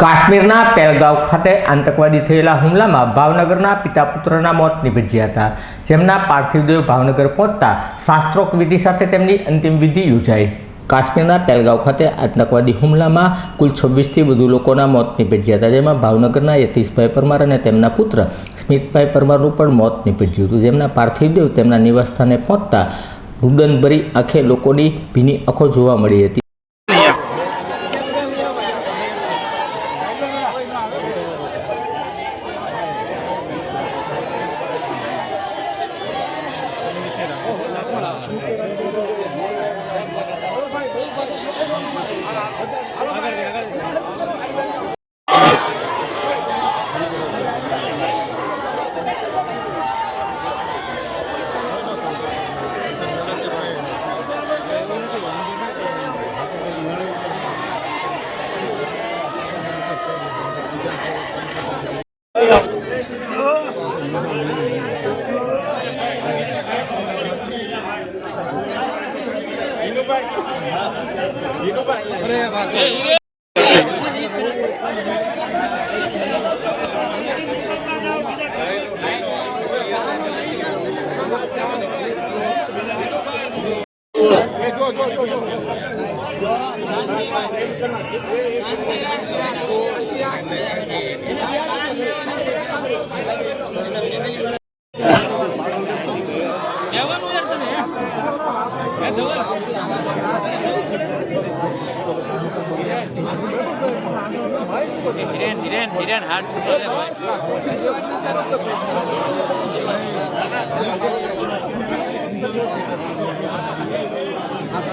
કાશ્મીરના પહેલગાંવ ખાતે આતંકવાદી થયેલા હુમલામાં ભાવનગરના પિતા પુત્રના મોત નિપજ્યા હતા. જેમના પાર્થિવદેહ ભાવનગર પહોંચતા શાસ્ત્રોક વિધિ સાથે તેમની અંતિમ વિધિ યોજાઈ. કાશ્મીરના પહેલગાંવ ખાતે આતંકવાદી હુમલામાં કુલ છવ્વીસથી વધુ લોકોના મોત નિપજ્યા હતા. જેમાં ભાવનગરના યતીશભાઈ પરમાર અને તેમના પુત્ર સ્મિતભાઈ પરમારનું પણ મોત નિપજ્યું હતું. જેમના પાર્થિવ દેહ તેમના નિવાસસ્થાને પહોંચતા રુદનભરી આંખે લોકોની ભીની આંખો જોવા મળી હતી. হিরেন হিরেন হিরেন হাত ছুটলে ভাই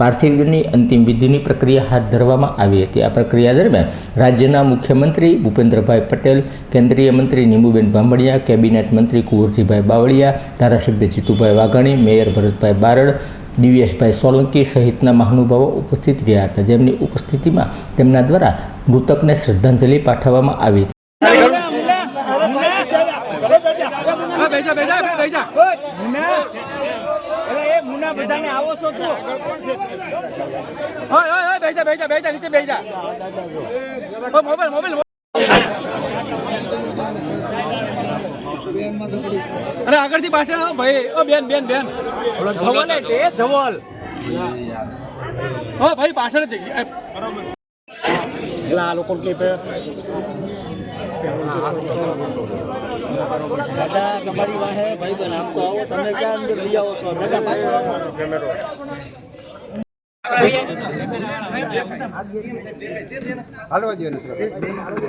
પાર્થિવની અંતિમ વિધિની પ્રક્રિયા હાથ ધરવામાં આવી હતી. આ પ્રક્રિયા દરમિયાન રાજ્યના મુખ્યમંત્રી ભૂપેન્દ્રભાઈ પટેલ, કેન્દ્રીય મંત્રી નીમુબેન બાંભણિયા કેબિનેટ મંત્રી કુંવરજીભાઈ બાવળિયા, ધારાસભ્ય જીતુભાઈ વાઘાણી, મેયર ભરતભાઈ બારડ, દિવ્યેશભાઈ સોલંકી સહિતના મહાનુભાવો ઉપસ્થિત રહ્યા હતા. જેમની ઉપસ્થિતિમાં તેમના દ્વારા મૃતકને શ્રદ્ધાંજલિ પાઠવવામાં આવી હતી હા બેજા બેજા બેજા એ મુના બધાને આવો છો તું ઓય ઓય ઓય બેજા બેજા બેજા નીચે બેજા ઓ મોબાઈલ મોબાઈલ અરે, આગળથી પાછળ આવો, ભાઈ. ઓ, બેન બેન બેન. ધવલ તે ધવલ. ઓ, ભાઈ પાછળ જ એટલે આ લોકો કે દાદા તમારી વાહે ભાઈ બન આમ આવો તમે ક્યાં અંદર લઈ આવો છો? પાછો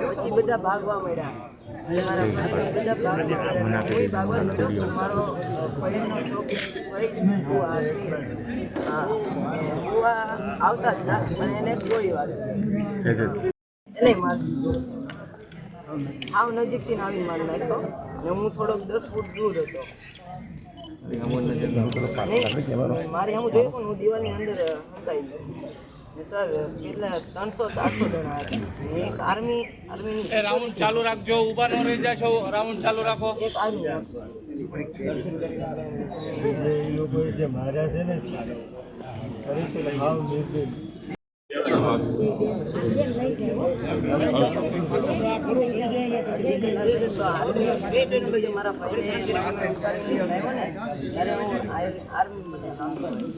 પછી બધા ભાગવા મળ્યા આવતા જ ના અને એને એને મારી આવ નજીકથી આવી મારી નાખ્યો. અને હું થોડોક દસ ફૂટ દૂર હતો. મારે મારી હું જોયું પણ હું દિવાલની અંદર મુકાઈ ગયો. સર કેટલા ત્રણસો ચારસો જણા હતા. એક આર્મી આર્મી રાઉન્ડ ચાલુ રાખજો ઊભા ન રહી જાશો રાઉન્ડ ચાલુ રાખો. એક આર્મી તો બે ટ્રેનો પછી મારા ભાઈને આવ્યો ને ત્યારે હું આર્મીમાં કામ કરતો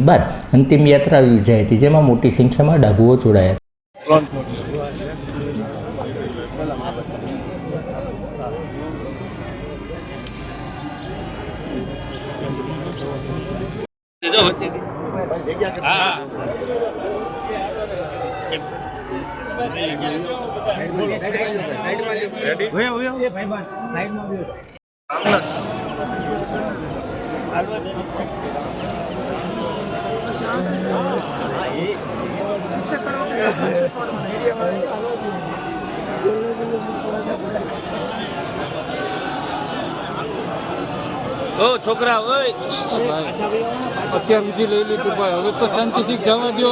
બાદ અંતિમ યાત્રા યોજાઈ હતી જેમાં મોટી સંખ્યામાં ડાઘુઓ જોડાયા. ઓ છોકરા ઓય. અત્યાર સુધી લઈ લીધું ભાઈ. હવે તો શાંતિથી જવા દો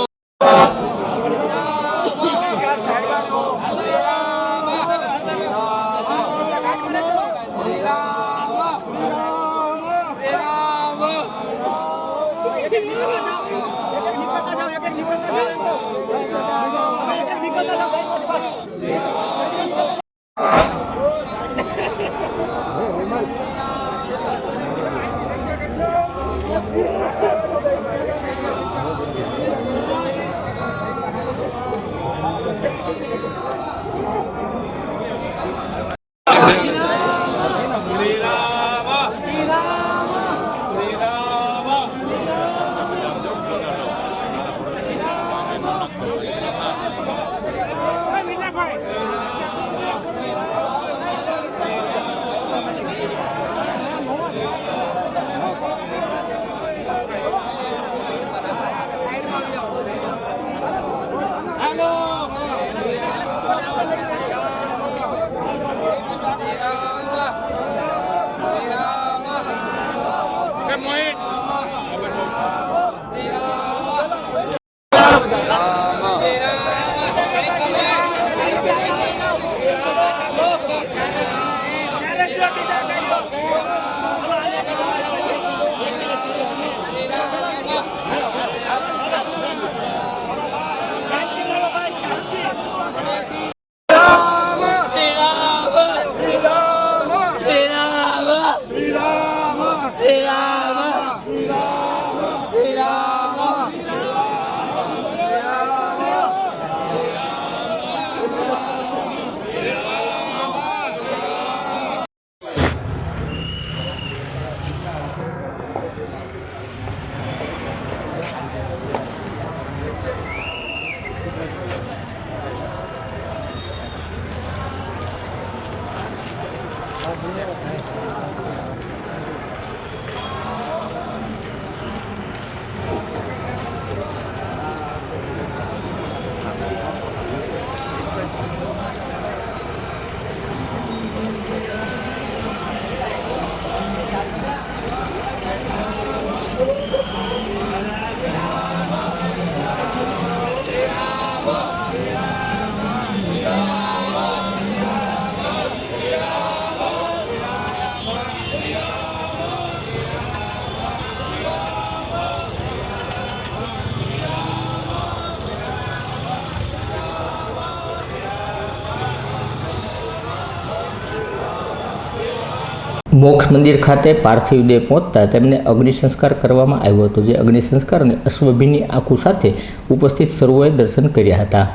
મોક્ષ મંદિર ખાતે પાર્થિવ દેહ પહોંચતા તેમને અગ્નિ સંસ્કાર કરવામાં આવ્યો હતો, જે અગ્નિ સંસ્કારને અશ્વભીની આંખો સાથે ઉપસ્થિત સર્વોએ દર્શન કર્યા હતા.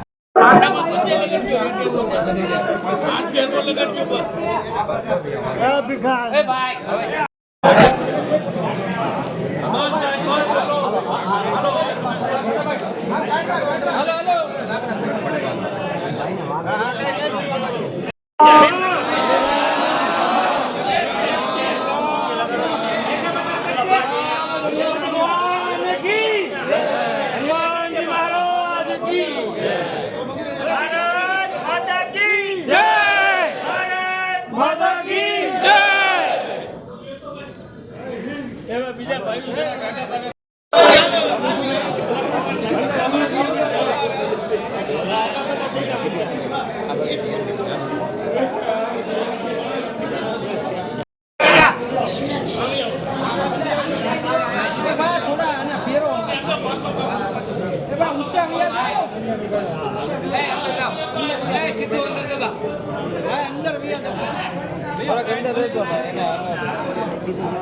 હવે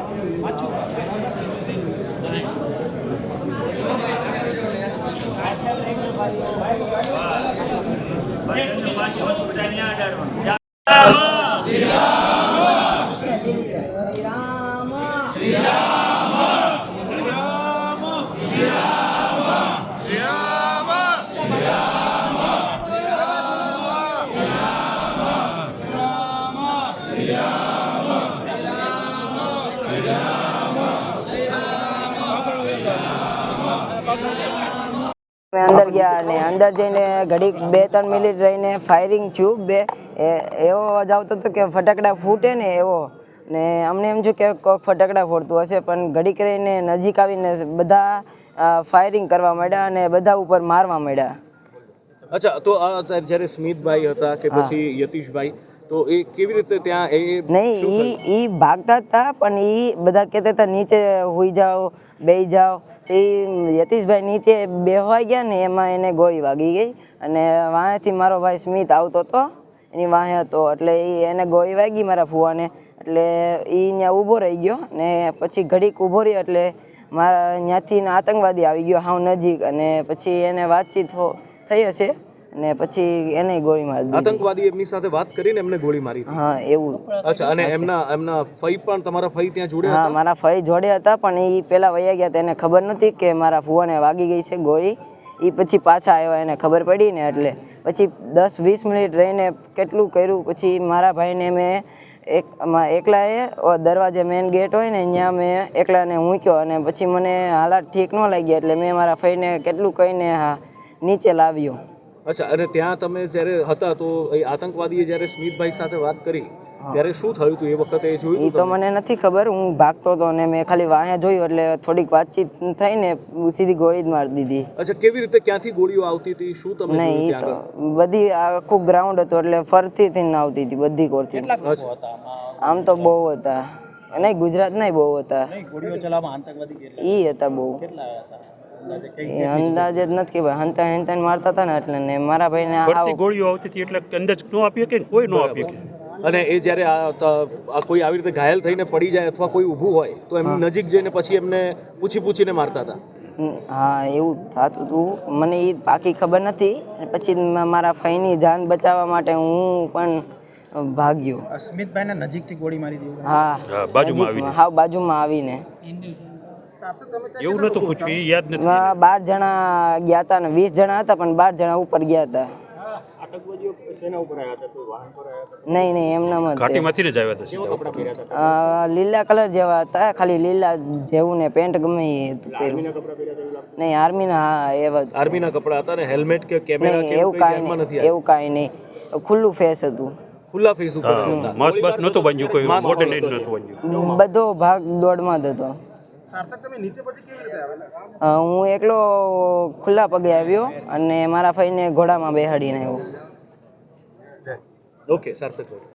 અમે અંદર ગયા અને અંદર જઈને ઘડીક બે ત્રણ મિનિટ રહીને ફાયરિંગ થયું બે એવો અવાજ આવતો હતો કે ફટાકડા ફૂટે ને એવો. ને અમને એમ થયું કે કોઈક ફટાકડા ફોડતું હશે પણ ઘડીક રહીને નજીક આવીને બધા ફાયરિંગ કરવા માંડ્યા અને બધા ઉપર મારવા માંડ્યા. અચ્છા તો જ્યારે સ્મિતભાઈ હતા કે પછી યતીશભાઈ તો એ કેવી રીતે ત્યાં એ નહીં ઈ ઈ ભાગતા હતા પણ ઈ બધા કહેતા હતા નીચે હોઈ જાઓ બેહી જાઓ. તો એ યતીશભાઈ નીચે બેહવાઈ ગયા ને એમાં એને ગોળી વાગી ગઈ. અને વાંહેથી મારો ભાઈ સ્મિત આવતો હતો એની વાંહે હતો. એટલે એ એને ગોળી વાગી મારા ફુવાને. એટલે એ ત્યાં ઊભો રહી ગયો ને પછી ઘડીક ઊભો રહ્યો એટલે મારા ત્યાંથી આતંકવાદી આવી ગયો હાવ નજીક. અને પછી એને વાતચીત થઈ હશે. અને પછી એને ગોળી મારી દીધી. આતંકવાદી એમની સાથે વાત કરીને એમને ગોળી મારી હા એવું. અચ્છા અને એમના એમના ફઈ પણ તમારા ફઈ ત્યાં જોડે હા મારા ફઈ જોડે હતા પણ એ પેલા વયા ગયા તેને ખબર નહોતી કે મારા ફુવાને વાગી ગઈ છે ગોળી. એ પછી પાછા આવ્યા એને ખબર પડી ને એટલે. પછી દસ વીસ મિનિટ રહીને કેટલું કર્યું પછી મારા ભાઈને મેં એક એકલાએ દરવાજે મેઈન ગેટ હોય ને ત્યાં મેં એકલાને મૂક્યો અને પછી મને હાલાત ઠીક ન લાગી એટલે મેં મારા ફઈને કેટલું કહીને હા નીચે લાવ્યો. અચ્છા અને ત્યાં તમે જ્યારે હતા તો એ આતંકવાદીએ જ્યારે સ્મિતભાઈ સાથે વાત કરી ત્યારે શું થયું હતું? એ વખતે એ જોયું એ તો મને નથી ખબર હું ભાગતો હતો ને મેં ખાલી વાહે જોયું એટલે થોડીક વાતચીત થઈને સીધી ગોળી જ મારી દીધી. અચ્છા કેવી રીતે ક્યાંથી ગોળીઓ આવતી હતી? શું તમે નહીં એ તો બધી આખું ગ્રાઉન્ડ હતું એટલે ફરતી થઈને આવતી હતી બધી કોરથી? આમ? તો બહુ હતા. નહીં ગુજરાત નહીં બહુ હતા. ગોળીઓ ચલાવવામાં આતંકવાદી કેટલા હતા બહુ. કેટલા હતા? એ અંદાજે જ નથી કે ભાઈ હંતા હંતા મારતા હતા ને એટલે ને મારા ભાઈને આવ ગોળીઓ આવતી હતી એટલે અંદાજ ન આપી કે કોઈ ન આપી કે અને એ જ્યારે આ ત- આ કોઈ આવી રીતે ઘાયલ થઈને પડી જાય અથવા કોઈ ઊભું હોય તો એમની નજીક જઈને પછી એમને પૂછી પૂછીને મારતા હતા. હા એવું થતું હતું મને એ પાકી ખબર નથી. પછી મ- મારા ફઈની જાન બચાવવા માટે હું પણ ભાગ્યો. સ્મિતભાઈને નજીકથી ગોળી મારી દીધી. હા હા, બાજુમાં નજીકમાં, હાવ બાજુમાં આવીને. એવું નતું પૂછ્યું એ યાદ નથી બાર જણા ગયા હતા ને વીસ જણા હતા પણ બાર જણા ઉપર ગયા હતા આતંકવાદીઓ સેના ઉપર આવ્યા હતા? કોઈ વાહન પર આવ્યા હતા? નહીં નહીં એમના ઘાટીમાંથી જ આવ્યા હતા સીધા. કપડા પહેર્યા હતા? અ, લીલા કલર જેવા હતા ખાલી લીલા જેવું ને પેન્ટ ગમે એ હતું પહેર્યું. કપડા પહેર્યા હતા એવું લાગતું? નહીં આર્મીના હા એવા આર્મીના કપડા હતા ને હેલ્મેટ કે કેમેરા કે એવું કાઈ નહીં એવું કાંઈ નહીં. ખુલ્લું ફેસ હતું. ખુલ્લા ફેસ ઉપર મસ્ત માસ્ક નહોતું બાંધ્યું કોઈ મોટે નહીં નહોતું બન્યું. બધો ભાગ દોડમાં જ હતો. હું એકલો ખુલ્લા પગે આવ્યો અને મારા ભાઈને ઘોડામાં બેહાડીને આવ્યો. ઓકે સાર્થક.